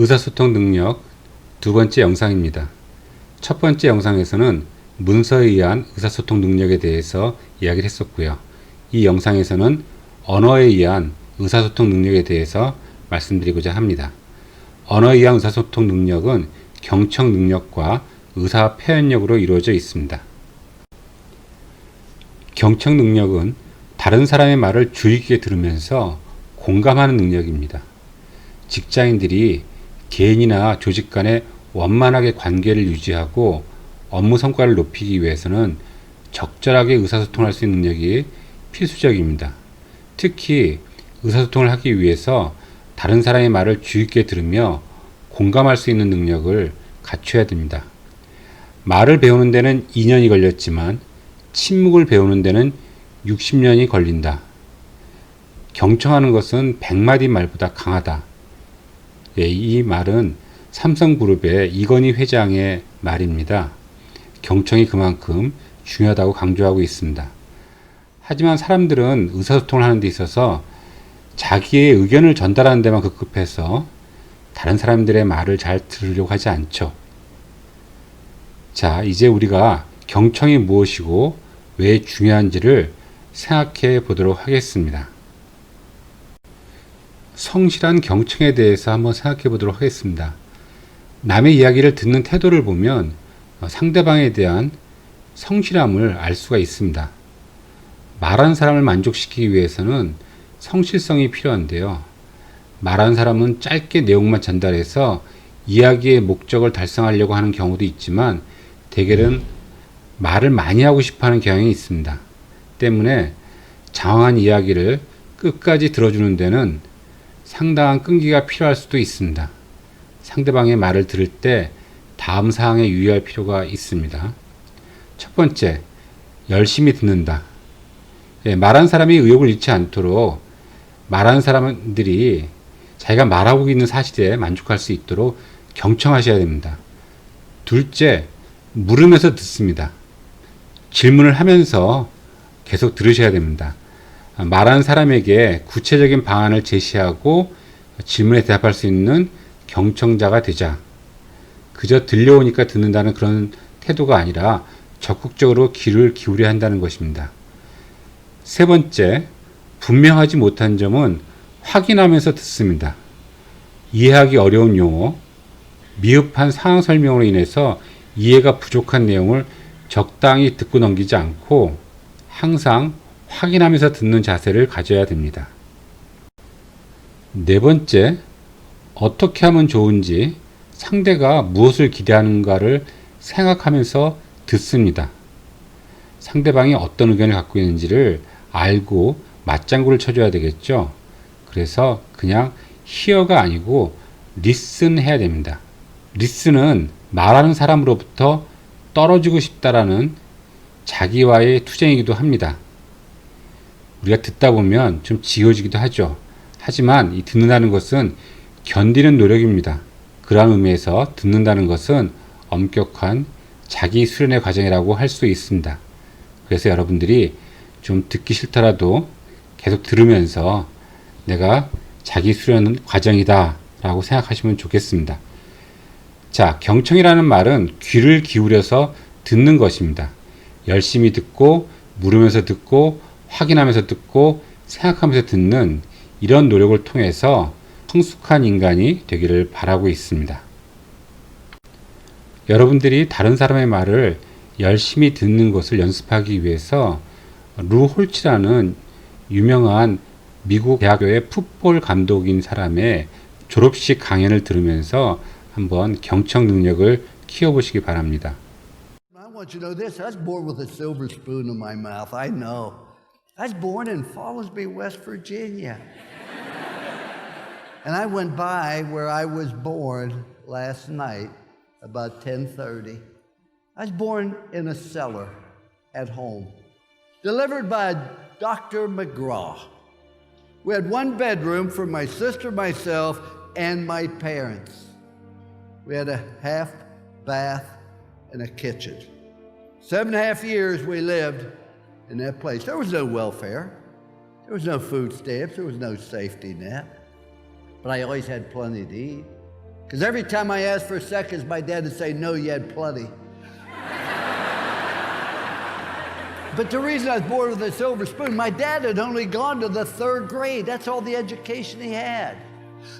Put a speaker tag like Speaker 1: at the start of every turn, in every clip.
Speaker 1: 의사소통 능력 두 번째 영상입니다. 첫 번째 영상에서는 문서에 의한 의사소통 능력에 대해서 이야기를 했었고요. 이 영상에서는 언어에 의한 의사소통 능력에 대해서 말씀드리고자 합니다. 언어에 의한 의사소통 능력은 경청 능력과 의사 표현력으로 이루어져 있습니다. 경청 능력은 다른 사람의 말을 주의 깊게 들으면서 공감하는 능력입니다. 직장인들이 개인이나 조직 간에 원만하게 관계를 유지하고 업무 성과를 높이기 위해서는 적절하게 의사소통할 수 있는 능력이 필수적입니다. 특히 의사소통을 하기 위해서 다른 사람의 말을 주의 깊게 들으며 공감할 수 있는 능력을 갖춰야 됩니다. 말을 배우는 데는 2년이 걸렸지만 침묵을 배우는 데는 60년이 걸린다. 경청하는 것은 100마디 말보다 강하다. 예, 이 말은 삼성그룹의 이건희 회장의 말입니다. 경청이 그만큼 중요하다고 강조하고 있습니다. 하지만 사람들은 의사소통을 하는 데 있어서 자기의 의견을 전달하는 데만 급급해서 다른 사람들의 말을 잘 들으려고 하지 않죠. 자, 이제 우리가 경청이 무엇이고 왜 중요한지를 생각해 보도록 하겠습니다. 성실한 경청에 대해서 한번 생각해 보도록 하겠습니다. 남의 이야기를 듣는 태도를 보면 어, 상대방에 대한 성실함을 알 수가 있습니다. 말하는 사람을 만족시키기 위해서는 성실성이 필요한데요. 말하는 사람은 짧게 내용만 전달해서 이야기의 목적을 달성하려고 하는 경우도 있지만 대개는 말을 많이 하고 싶어 하는 경향이 있습니다. 때문에 장황한 이야기를 끝까지 들어주는 데는 상당한 끈기가 필요할 수도 있습니다. 상대방의 말을 들을 때 다음 사항에 유의할 필요가 있습니다. 첫 번째, 열심히 듣는다. 예, 말한 사람이 의욕을 잃지 않도록 말하는 사람들이 자기가 말하고 있는 사실에 만족할 수 있도록 경청하셔야 됩니다. 둘째, 물으면서 듣습니다. 질문을 하면서 계속 들으셔야 됩니다. 말하는 사람에게 구체적인 방안을 제시하고 질문에 대답할 수 있는 경청자가 되자. 그저 들려오니까 듣는다는 그런 태도가 아니라 적극적으로 귀를 기울여야 한다는 것입니다. 세 번째, 분명하지 못한 점은 확인하면서 듣습니다. 이해하기 어려운 용어, 미흡한 상황 설명으로 인해서 이해가 부족한 내용을 적당히 듣고 넘기지 않고 항상 확인하면서 듣는 자세를 가져야 됩니다. 네 번째, 어떻게 하면 좋은지 상대가 무엇을 기대하는가를 생각하면서 듣습니다. 상대방이 어떤 의견을 갖고 있는지를 알고 맞장구를 쳐줘야 되겠죠. 그래서 그냥 hear가 아니고 listen 해야 됩니다. listen은 말하는 사람으로부터 떨어지고 싶다라는 자기와의 투쟁이기도 합니다. 우리가 듣다 보면 좀 지워지기도 하죠. 하지만 이 듣는다는 것은 견디는 노력입니다. 그러한 의미에서 듣는다는 것은 엄격한 자기 수련의 과정이라고 할 수 있습니다. 그래서 여러분들이 좀 듣기 싫더라도 계속 들으면서 내가 자기 수련 과정이다 라고 생각하시면 좋겠습니다. 자, 경청이라는 말은 귀를 기울여서 듣는 것입니다. 열심히 듣고, 물으면서 듣고, 확인하면서 듣고, 생각하면서 듣는 이런 노력을 통해서 성숙한 인간이 되기를 바라고 있습니다. 여러분들이 다른 사람의 말을 열심히 듣는 것을 연습하기 위해서 루 홀치라는 유명한 미국 대학교의 풋볼 감독인 사람의 졸업식 강연을 들으면서 한번 경청 능력을 키워보시기 바랍니다.
Speaker 2: I want you to know this. I was born with a silver spoon in my mouth. I know. I was born in Fallsby, West Virginia. and I went by where I was born last night about 10:30. I was born in a cellar at home. Delivered by Dr. McGraw. We had one bedroom for my sister, myself, and my parents. We had a half bath and a kitchen. Seven and a half years we lived in that place. There was no welfare, there was no food stamps, there was no safety net. But I always had plenty to eat. Because every time I asked for seconds, my dad would say, No, you had plenty. But the reason I was born with a silver spoon, my dad had only gone to the third grade. That's all the education he had.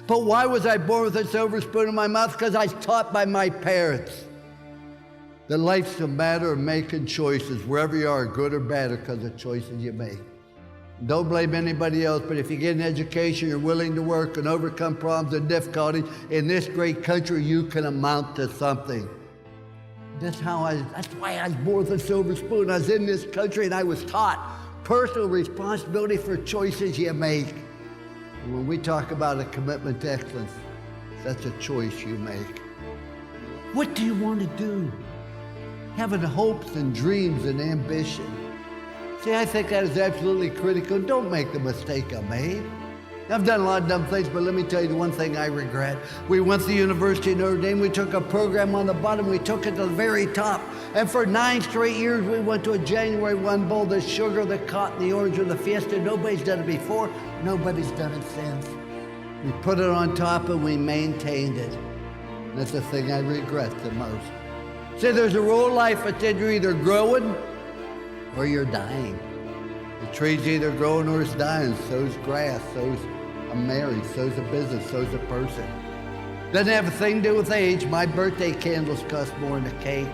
Speaker 2: But why was I born with a silver spoon in my mouth? Because I was taught by my parents that life's a matter of making choices, wherever you are, good or bad, because of choices you make. Don't blame anybody else, but if you get an education, you're willing to work and overcome problems and difficulties in this great country, you can amount to something. That's how I, that's why I was born with a silver spoon. I was in this country and I was taught personal responsibility for choices you make. And when we talk about a commitment to excellence, that's a choice you make. What do you want to do? Having hopes and dreams and ambition. See, I think that is absolutely critical. Don't make the mistake I made. I've done a lot of dumb things, but let me tell you the one thing I regret. We went to the University of Notre Dame. We took a program on the bottom. We took it to the very top. And for nine straight years, we went to a January 1 bowl, the sugar, the cotton, the orange, or the fiesta. Nobody's done it before. Nobody's done it since. We put it on top and we maintained it. That's the thing I regret the most. See, there's a rule in life that said you're either growing or you're dying. The tree's either growing or it's dying. So's grass. So's a marriage. So's a business. So's a person. Doesn't have a thing to do with age. My birthday candles cost more than a cake.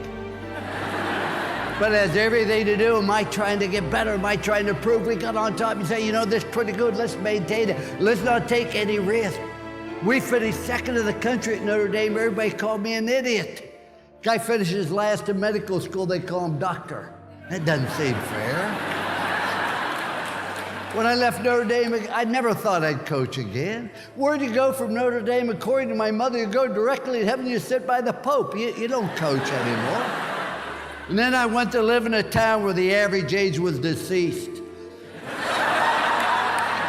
Speaker 2: But it has everything to do. Am I trying to get better? Am I trying to prove we got on top and say, you know, this is pretty good. Let's maintain it. Let's not take any risk. We finished second in the country at Notre Dame. Everybody called me an idiot. Guy finishes last in medical school. They call him doctor. That doesn't seem fair. When I left Notre Dame, I never thought I'd coach again. Where'd you go from Notre Dame? According to my mother, you go directly to heaven, you sit by the Pope. You, you don't coach anymore. And then I went to live in a town where the average age was deceased.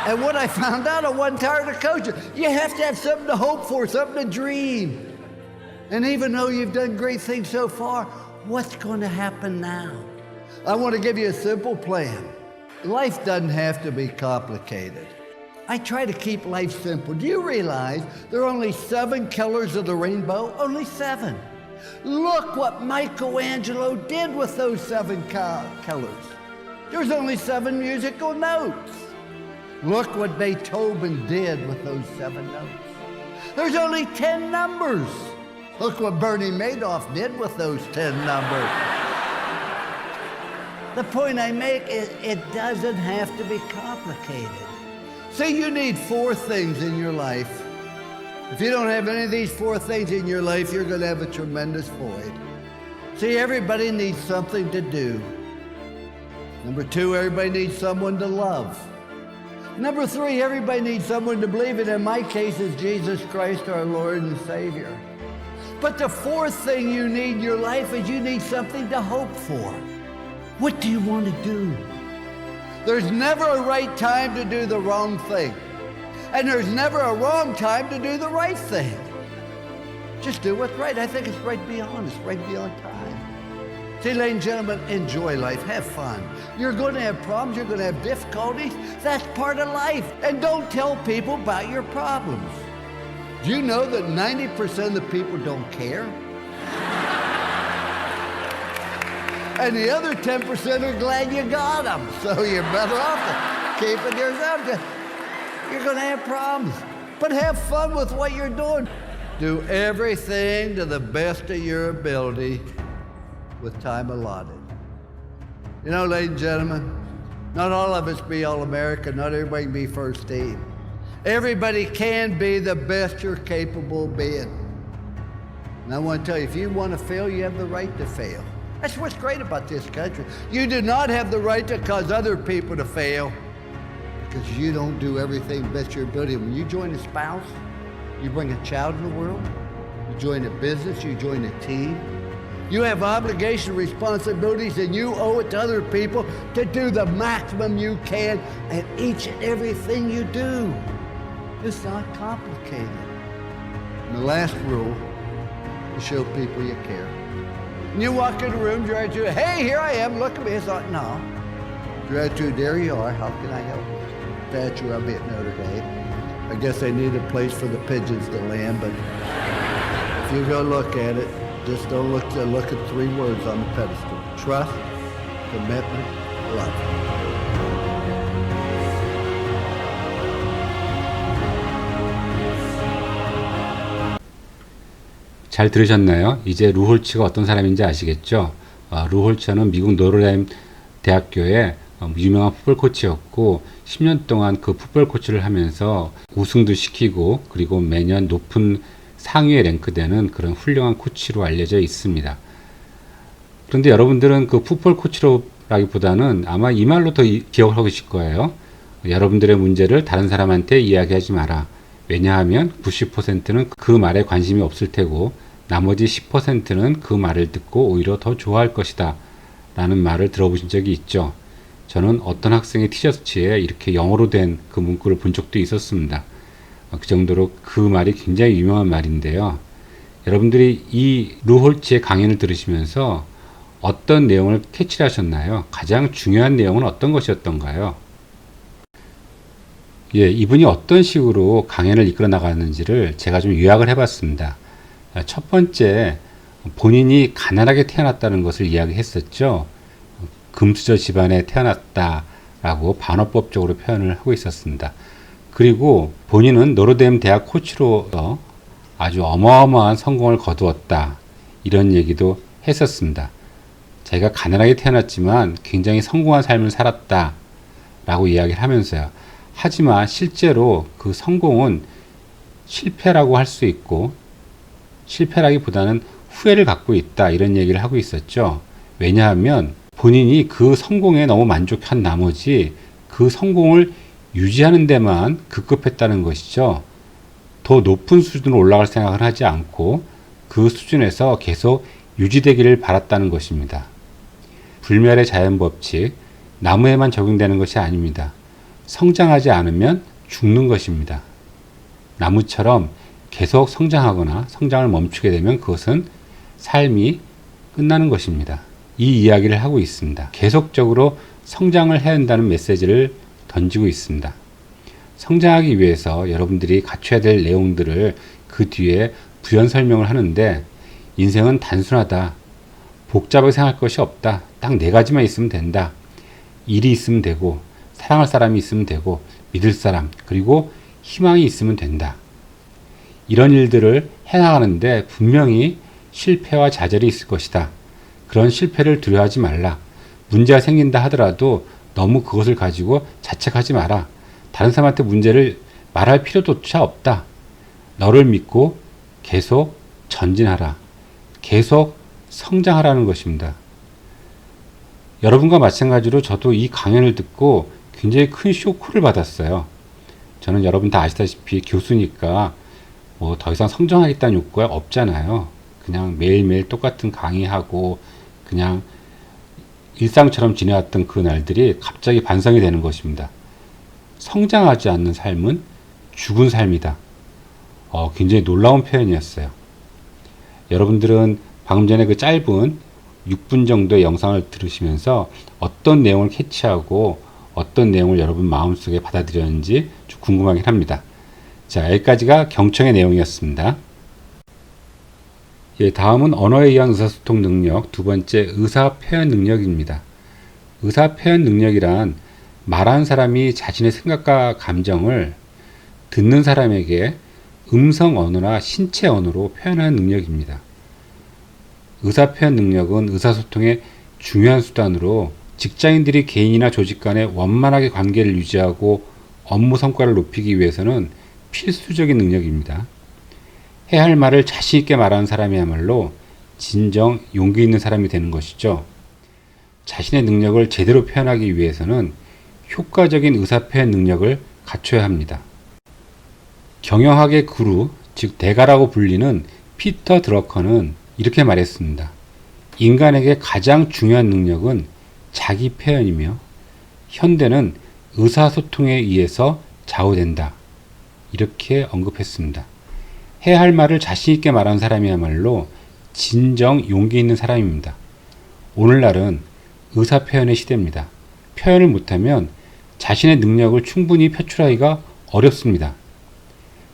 Speaker 2: and what I found out, I wasn't tired of coaching. You have to have something to hope for, something to dream. And even though you've done great things so far, what's going to happen now? I want to give you a simple plan. Life doesn't have to be complicated. I try to keep life simple. Do you realize there are only seven colors of the rainbow? Only seven. Look what Michelangelo did with those seven co- colors. There's only seven musical notes. Look what Beethoven did with those seven notes. There's only 10 numbers. Look what Bernie Madoff did with those 10 numbers. The point I make is it doesn't have to be complicated. See, you need four things in your life. If you don't have any of these four things in your life, you're going to have a tremendous void. See, everybody needs something to do. Number two, everybody needs someone to love. Number three, everybody needs someone to believe in. In my case, is Jesus Christ, our Lord and Savior. But the fourth thing you need in your life is you need something to hope for. What do you want to do? There's never a right time to do the wrong thing. And there's never a wrong time to do the right thing. Just do what's right. I think it's right to be honest, right to be on time. See, ladies and gentlemen, enjoy life. Have fun. You're going to have problems. You're going to have difficulties. That's part of life. And don't tell people about your problems. Do you know that 90% of the people don't care? and the other 10% are glad you got them. So you're better off keeping yourself. You're going to have problems. But have fun with what you're doing. Do everything to the best of your ability with time allotted. You know, ladies and gentlemen, not all of us be All American, not everybody can be first team. Everybody can be the best you're capable of being. And I want to tell you, if you want to fail, you have the right to fail. That's what's great about this country. You do not have the right to cause other people to fail because you don't do everything best your ability. When you join a spouse, you bring a child in the world, you join a business, you join a team. You have obligation, responsibilities, and you owe it to other people to do the maximum you can at each and everything you do. It's not complicated. And the last rule is show people you care. And you walk in the room, your hey, here I am, look at me. It's like, no. Your attitude, there you are, how can I help you? Statue of me at Notre Dame. I guess they need a place for the pigeons to land, but if you go look at it, just don't look look at three words on the pedestal: trust, commitment, love.
Speaker 1: 잘 들으셨나요? 이제 루홀츠가 어떤 사람인지 아시겠죠? 어, 루홀츠는 미국 노르다임 대학교의 어, 유명한 풋볼 코치였고 10년 동안 그 풋볼 코치를 하면서 우승도 시키고 그리고 매년 높은 상위에 랭크되는 그런 훌륭한 코치로 알려져 있습니다. 그런데 여러분들은 그 풋볼 코치로라기보다는 아마 이 말로 더 이- 기억을 하고 계실 거예요. 여러분들의 문제를 다른 사람한테 이야기하지 마라. 왜냐하면 90%는 그 말에 관심이 없을 테고 나머지 10%는 그 말을 듣고 오히려 더 좋아할 것이다. 라는 말을 들어보신 적이 있죠. 저는 어떤 학생의 티셔츠에 이렇게 영어로 된 그 문구를 본 적도 있었습니다. 어, 그 정도로 그 말이 굉장히 유명한 말인데요. 여러분들이 이 루홀츠의 강연을 들으시면서 어떤 내용을 캐치를 하셨나요? 가장 중요한 내용은 어떤 것이었던가요? 예, 이분이 어떤 식으로 강연을 이끌어 나가는지를 제가 좀 요약을 해봤습니다. 아, 첫 번째, 본인이 가난하게 태어났다는 것을 이야기했었죠. 금수저 집안에 태어났다라고 반어법적으로 표현을 하고 있었습니다. 그리고 본인은 노르뎀 대학 코치로서 아주 어마어마한 성공을 거두었다. 이런 얘기도 했었습니다. 자기가 가난하게 태어났지만 굉장히 성공한 삶을 살았다. 라고 이야기를 하면서요. 하지만 실제로 그 성공은 실패라고 할 수 있고 실패라기보다는 후회를 갖고 있다. 이런 얘기를 하고 있었죠. 왜냐하면 본인이 그 성공에 너무 만족한 나머지 그 성공을 유지하는 데만 급급했다는 것이죠. 더 높은 수준으로 올라갈 생각을 하지 않고 그 수준에서 계속 유지되기를 바랐다는 것입니다. 불멸의 자연 법칙, 나무에만 적용되는 것이 아닙니다. 성장하지 않으면 죽는 것입니다. 나무처럼 계속 성장하거나 성장을 멈추게 되면 그것은 삶이 끝나는 것입니다. 이 이야기를 하고 있습니다. 계속적으로 성장을 해야 한다는 메시지를 던지고 있습니다. 성장하기 위해서 여러분들이 갖춰야 될 내용들을 그 뒤에 부연 설명을 하는데 인생은 단순하다. 복잡하게 생각할 것이 없다. 딱 네 가지만 있으면 된다. 일이 있으면 되고, 사랑할 사람이 있으면 되고, 믿을 사람, 그리고 희망이 있으면 된다. 이런 일들을 해나가는데 분명히 실패와 좌절이 있을 것이다. 그런 실패를 두려워하지 말라. 문제가 생긴다 하더라도 너무 그것을 가지고 자책하지 마라. 다른 사람한테 문제를 말할 필요조차 없다. 너를 믿고 계속 전진하라. 계속 성장하라는 것입니다. 여러분과 마찬가지로 저도 이 강연을 듣고 굉장히 큰 쇼크를 받았어요. 저는 여러분 다 아시다시피 교수니까 뭐 더 이상 성장하겠다는 욕구가 없잖아요. 그냥 매일매일 똑같은 강의하고 그냥 일상처럼 지내왔던 그 날들이 갑자기 반성이 되는 것입니다. 성장하지 않는 삶은 죽은 삶이다. 어, 굉장히 놀라운 표현이었어요. 여러분들은 방금 전에 그 짧은 6분 정도의 영상을 들으시면서 어떤 내용을 캐치하고 어떤 내용을 여러분 마음속에 받아들였는지 좀 궁금하긴 합니다. 자, 여기까지가 경청의 내용이었습니다. 예, 다음은 언어에 의한 의사소통 능력, 두 번째 의사 표현 능력입니다. 의사 표현 능력이란 말하는 사람이 자신의 생각과 감정을 듣는 사람에게 음성 언어나 신체 언어로 표현하는 능력입니다. 의사 표현 능력은 의사소통의 중요한 수단으로 직장인들이 개인이나 조직 간에 원만하게 관계를 유지하고 업무 성과를 높이기 위해서는 필수적인 능력입니다. 해야 할 말을 자신 있게 말하는 사람이야말로 진정 용기 있는 사람이 되는 것이죠. 자신의 능력을 제대로 표현하기 위해서는 효과적인 의사 표현 능력을 갖춰야 합니다. 경영학의 구루, 즉 대가라고 불리는 피터 드러커는 이렇게 말했습니다. 인간에게 가장 중요한 능력은 자기 표현이며 현대는 의사소통에 의해서 좌우된다. 이렇게 언급했습니다. 해야 할 말을 자신 있게 말하는 사람이야말로 진정 용기 있는 사람입니다. 오늘날은 의사 표현의 시대입니다. 표현을 못하면 자신의 능력을 충분히 표출하기가 어렵습니다.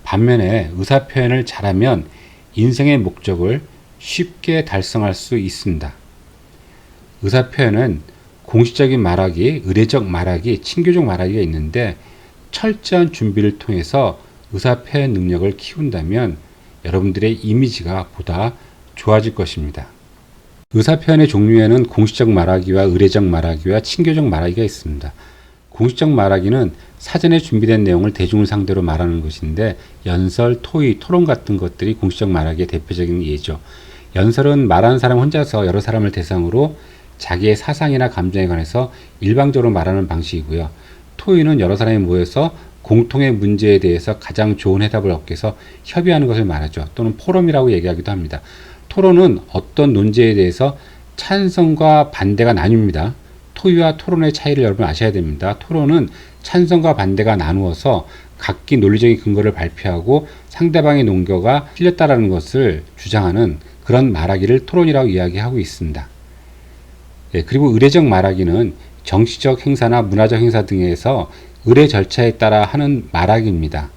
Speaker 1: 반면에 의사 표현을 잘하면 인생의 목적을 쉽게 달성할 수 있습니다. 의사 표현은 공식적인 말하기, 의례적 말하기, 친교적 말하기가 있는데 철저한 준비를 통해서 의사 표현 능력을 키운다면 여러분들의 이미지가 보다 좋아질 것입니다. 의사 표현의 종류에는 공식적 말하기와 의례적 말하기와 친교적 말하기가 있습니다. 공식적 말하기는 사전에 준비된 내용을 대중을 상대로 말하는 것인데 연설, 토의, 토론 같은 것들이 공식적 말하기의 대표적인 예죠. 연설은 말하는 사람 혼자서 여러 사람을 대상으로 자기의 사상이나 감정에 관해서 일방적으로 말하는 방식이고요. 토의는 여러 사람이 모여서 공통의 문제에 대해서 가장 좋은 해답을 얻기 위해서 협의하는 것을 말하죠. 또는 포럼이라고 얘기하기도 합니다. 토론은 어떤 논제에 대해서 찬성과 반대가 나뉩니다. 토의와 토론의 차이를 여러분 아셔야 됩니다. 토론은 찬성과 반대가 나누어서 각기 논리적인 근거를 발표하고 상대방의 논거가 틀렸다라는 것을 주장하는 그런 말하기를 토론이라고 이야기하고 있습니다. 예, 그리고 의례적 말하기는 정치적 행사나 문화적 행사 등에서 의례 절차에 따라 하는 말하기입니다.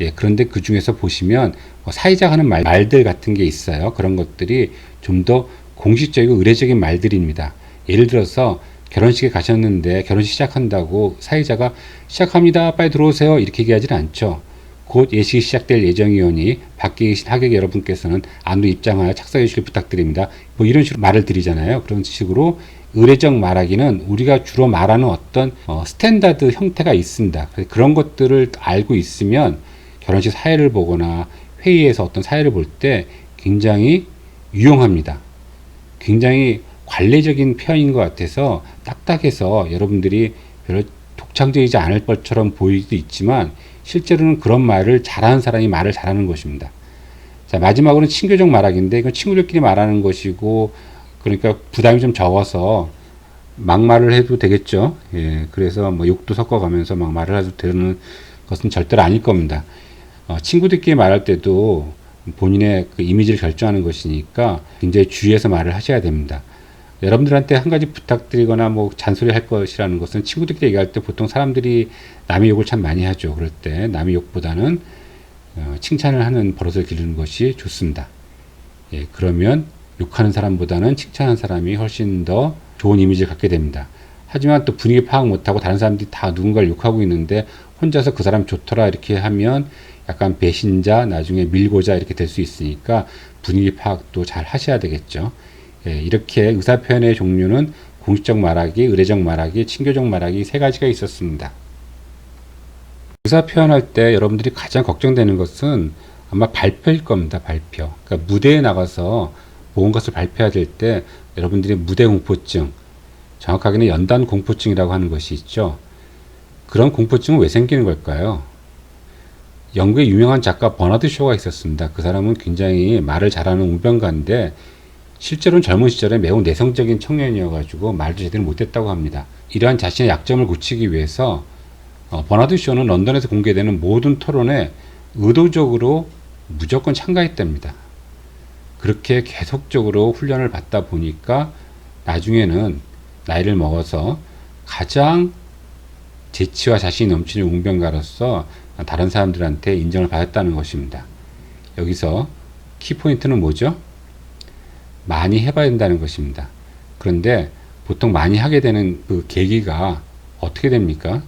Speaker 1: 예, 그런데 그 중에서 보시면 뭐 사회자 하는 말, 말들 같은 게 있어요. 그런 것들이 좀 더 공식적이고 의례적인 말들입니다. 예를 들어서 결혼식에 가셨는데 결혼식 시작한다고 사회자가 시작합니다. 빨리 들어오세요. 이렇게 얘기하지는 않죠. 곧 예식이 시작될 예정이오니 밖에 계신 하객 여러분께서는 안으로 입장하여 착석해 주시길 부탁드립니다. 뭐 이런 식으로 말을 드리잖아요. 그런 식으로 의례적 말하기는 우리가 주로 말하는 어떤 어, 스탠다드 형태가 있습니다. 그런 것들을 알고 있으면 결혼식 사회를 보거나 회의에서 어떤 사회를 볼 때 굉장히 유용합니다. 굉장히 관례적인 표현인 것 같아서 딱딱해서 여러분들이 별로 독창적이지 않을 것처럼 보이기도 있지만 실제로는 그런 말을 잘하는 사람이 말을 잘하는 것입니다. 자, 마지막으로는 친교적 말하기인데 이건 친구들끼리 말하는 것이고 그러니까 부담이 좀 적어서 막말을 해도 되겠죠. 예, 그래서 뭐 욕도 섞어가면서 막 말을 해도 되는 것은 절대로 아닐 겁니다. 어, 친구들끼리 말할 때도 본인의 그 이미지를 결정하는 것이니까 굉장히 주의해서 말을 하셔야 됩니다. 여러분들한테 한 가지 부탁드리거나 뭐 잔소리 할 것이라는 것은 친구들끼리 얘기할 때 보통 사람들이 남의 욕을 참 많이 하죠. 그럴 때 남의 욕보다는 어, 칭찬을 하는 버릇을 기르는 것이 좋습니다. 예, 그러면 욕하는 사람보다는 칭찬하는 사람이 훨씬 더 좋은 이미지를 갖게 됩니다. 하지만 또 분위기 파악 못하고 다른 사람들이 다 누군가를 욕하고 있는데 혼자서 그 사람 좋더라 이렇게 하면 약간 배신자 나중에 밀고자 이렇게 될 수 있으니까 분위기 파악도 잘 하셔야 되겠죠. 예, 이렇게 의사 표현의 종류는 공식적 말하기, 의례적 말하기, 친교적 말하기 세 가지가 있었습니다. 의사 표현할 때 여러분들이 가장 걱정되는 것은 아마 발표일 겁니다. 발표. 그러니까 무대에 나가서 것을 발표해야 될 때 여러분들이 무대 공포증, 정확하게는 연단 공포증이라고 하는 것이 있죠. 그런 공포증은 왜 생기는 걸까요? 영국의 유명한 작가 버나드 쇼가 있었습니다. 그 사람은 굉장히 말을 잘하는 웅변가인데 실제로는 젊은 시절에 매우 내성적인 청년이어가지고 말도 제대로 못했다고 합니다. 이러한 자신의 약점을 고치기 위해서 어, 버나드 쇼는 런던에서 공개되는 모든 토론에 의도적으로 무조건 참가했답니다. 그렇게 계속적으로 훈련을 받다 보니까 나중에는 나이를 먹어서 가장 재치와 자신이 넘치는 웅변가로서 다른 사람들한테 인정을 받았다는 것입니다. 여기서 키포인트는 뭐죠? 많이 해봐야 된다는 것입니다. 그런데 보통 많이 하게 되는 그 계기가 어떻게 됩니까?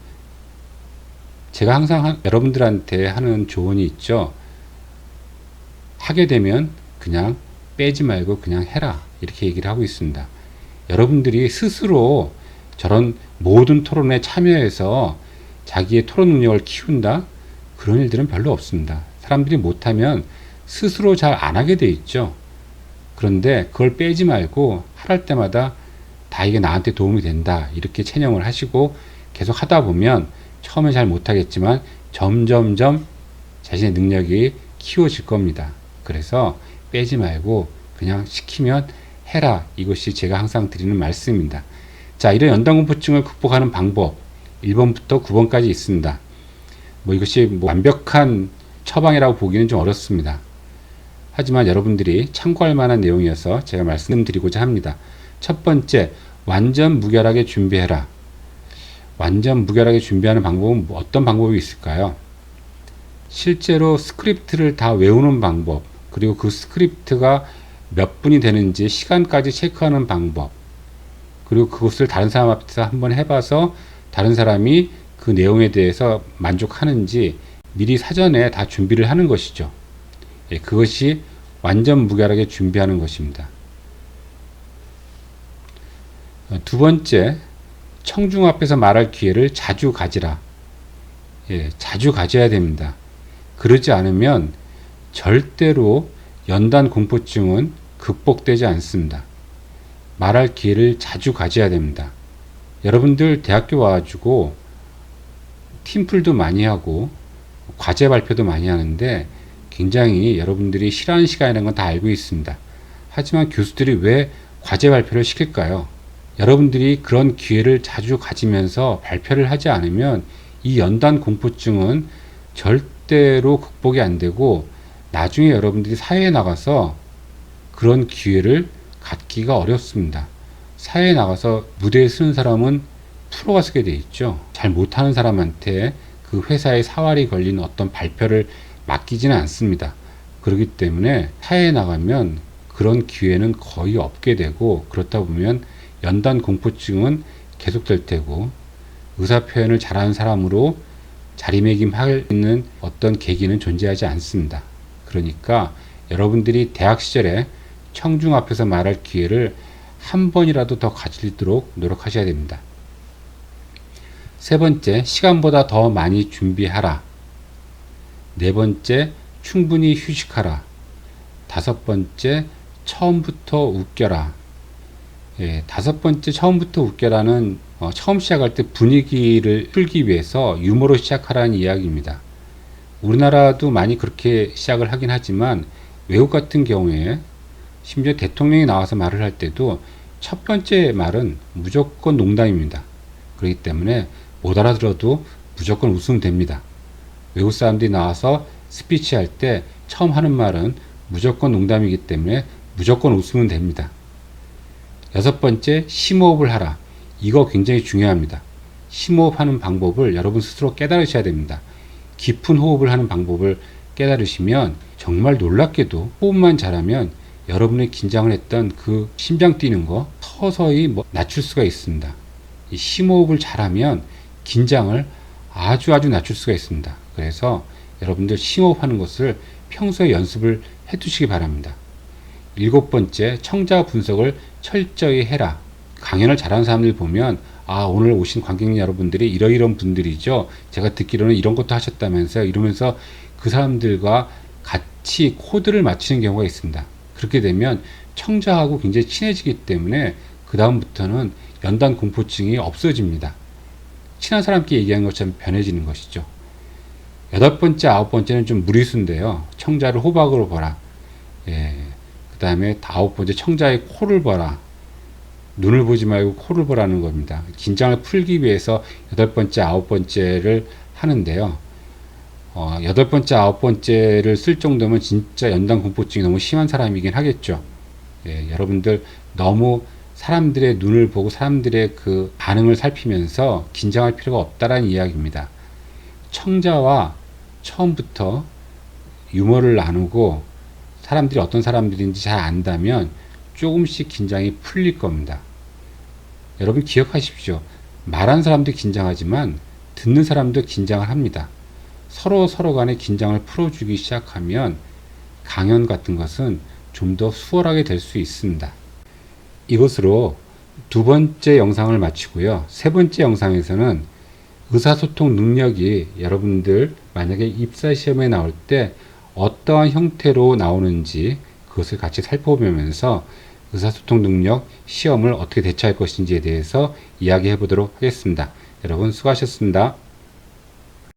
Speaker 1: 제가 항상 하- 여러분들한테 하는 조언이 있죠. 하게 되면 그냥 빼지 말고 그냥 해라. 이렇게 얘기를 하고 있습니다. 여러분들이 스스로 저런 모든 토론에 참여해서 자기의 토론 능력을 키운다? 그런 일들은 별로 없습니다. 사람들이 못하면 스스로 잘 안 하게 돼 있죠. 그런데 그걸 빼지 말고 할 때마다 다 이게 나한테 도움이 된다. 이렇게 체념을 하시고 계속 하다 보면 처음에 잘 못하겠지만 점점점 자신의 능력이 키워질 겁니다. 그래서 빼지 말고 그냥 시키면 해라. 이것이 제가 항상 드리는 말씀입니다. 자, 이런 연단공포증을 극복하는 방법 1번부터 9번까지 있습니다. 뭐 이것이 뭐 완벽한 처방이라고 보기는 좀 어렵습니다. 하지만 여러분들이 참고할 만한 내용이어서 제가 말씀드리고자 합니다. 첫 번째, 완전 무결하게 준비해라. 완전 무결하게 준비하는 방법은 뭐 어떤 방법이 있을까요? 실제로 스크립트를 다 외우는 방법, 그리고 그 스크립트가 몇 분이 되는지 시간까지 체크하는 방법, 그리고 그것을 다른 사람 앞에서 한번 해봐서 다른 사람이 그 내용에 대해서 만족하는지 미리 사전에 다 준비를 하는 것이죠. 예, 그것이 완전 무결하게 준비하는 것입니다. 어, 두 번째, 청중 앞에서 말할 기회를 자주 가지라. 예, 자주 가져야 됩니다. 그러지 않으면 절대로 연단 공포증은 극복되지 않습니다. 말할 기회를 자주 가져야 됩니다. 여러분들 대학교 와가지고 팀플도 많이 하고 과제 발표도 많이 하는데 굉장히 여러분들이 싫어하는 시간이라는 건 다 알고 있습니다. 하지만 교수들이 왜 과제 발표를 시킬까요? 여러분들이 그런 기회를 자주 가지면서 발표를 하지 않으면 이 연단 공포증은 절대로 극복이 안 되고 나중에 여러분들이 사회에 나가서 그런 기회를 갖기가 어렵습니다. 사회에 나가서 무대에 서는 사람은 프로가 서게 돼 있죠. 잘 못하는 사람한테 그 회사의 사활이 걸린 어떤 발표를 맡기지는 않습니다. 그렇기 때문에 사회에 나가면 그런 기회는 거의 없게 되고 그렇다 보면 연단 공포증은 계속될 테고 의사 표현을 잘하는 사람으로 자리매김할 있는 어떤 계기는 존재하지 않습니다. 그러니까 여러분들이 대학 시절에 청중 앞에서 말할 기회를 한 번이라도 더 가지도록 노력하셔야 됩니다. 세 번째, 시간보다 더 많이 준비하라. 네 번째, 충분히 휴식하라. 다섯 번째, 처음부터 웃겨라. 예, 다섯 번째, 처음부터 웃겨라는 어, 처음 시작할 때 분위기를 풀기 위해서 유머로 시작하라는 이야기입니다. 우리나라도 많이 그렇게 시작을 하긴 하지만 외국 같은 경우에 심지어 대통령이 나와서 말을 할 때도 첫 번째 말은 무조건 농담입니다. 그렇기 때문에 못 알아들어도 무조건 웃으면 됩니다. 외국 사람들이 나와서 스피치 할 때 처음 하는 말은 무조건 농담이기 때문에 무조건 웃으면 됩니다. 여섯 번째, 심호흡을 하라. 이거 굉장히 중요합니다. 심호흡하는 방법을 여러분 스스로 깨달으셔야 됩니다. 깊은 호흡을 하는 방법을 깨달으시면 정말 놀랍게도 호흡만 잘하면 여러분의 긴장을 했던 그 심장 뛰는 거 서서히 뭐 낮출 수가 있습니다. 이 심호흡을 잘하면 긴장을 아주 아주 낮출 수가 있습니다. 그래서 여러분들 심호흡하는 것을 평소에 연습을 해 두시기 바랍니다. 일곱 번째, 청자 분석을 철저히 해라. 강연을 잘하는 사람들 보면 아 오늘 오신 관객 여러분들이 이러이런 분들이죠. 제가 듣기로는 이런 것도 하셨다면서요. 이러면서 그 사람들과 같이 코드를 맞추는 경우가 있습니다. 그렇게 되면 청자하고 굉장히 친해지기 때문에 그 다음부터는 연단 공포증이 없어집니다. 친한 사람끼리 얘기하는 것처럼 변해지는 것이죠. 여덟 번째, 아홉 번째는 좀 무리수인데요. 청자를 호박으로 보라. 예. 그 다음에 아홉 번째, 청자의 코를 보라. 눈을 보지 말고 코를 보라는 겁니다. 긴장을 풀기 위해서 여덟 번째, 아홉 번째를 하는데요. 어, 여덟 번째, 아홉 번째를 쓸 정도면 진짜 연단 공포증이 너무 심한 사람이긴 하겠죠. 예, 여러분들 너무 사람들의 눈을 보고 사람들의 그 반응을 살피면서 긴장할 필요가 없다라는 이야기입니다. 청자와 처음부터 유머를 나누고 사람들이 어떤 사람들인지 잘 안다면 조금씩 긴장이 풀릴 겁니다. 여러분 기억하십시오. 말한 사람도 긴장하지만 듣는 사람도 긴장을 합니다. 서로 서로 간의 긴장을 풀어주기 시작하면 강연 같은 것은 좀 더 수월하게 될 수 있습니다. 이것으로 두 번째 영상을 마치고요. 세 번째 영상에서는 의사소통 능력이 여러분들 만약에 입사 시험에 나올 때 어떠한 형태로 나오는지 그것을 같이 살펴보면서 의사소통 능력 시험을 어떻게 대처할 것인지에 대해서 이야기해 보도록 하겠습니다. 여러분 수고하셨습니다.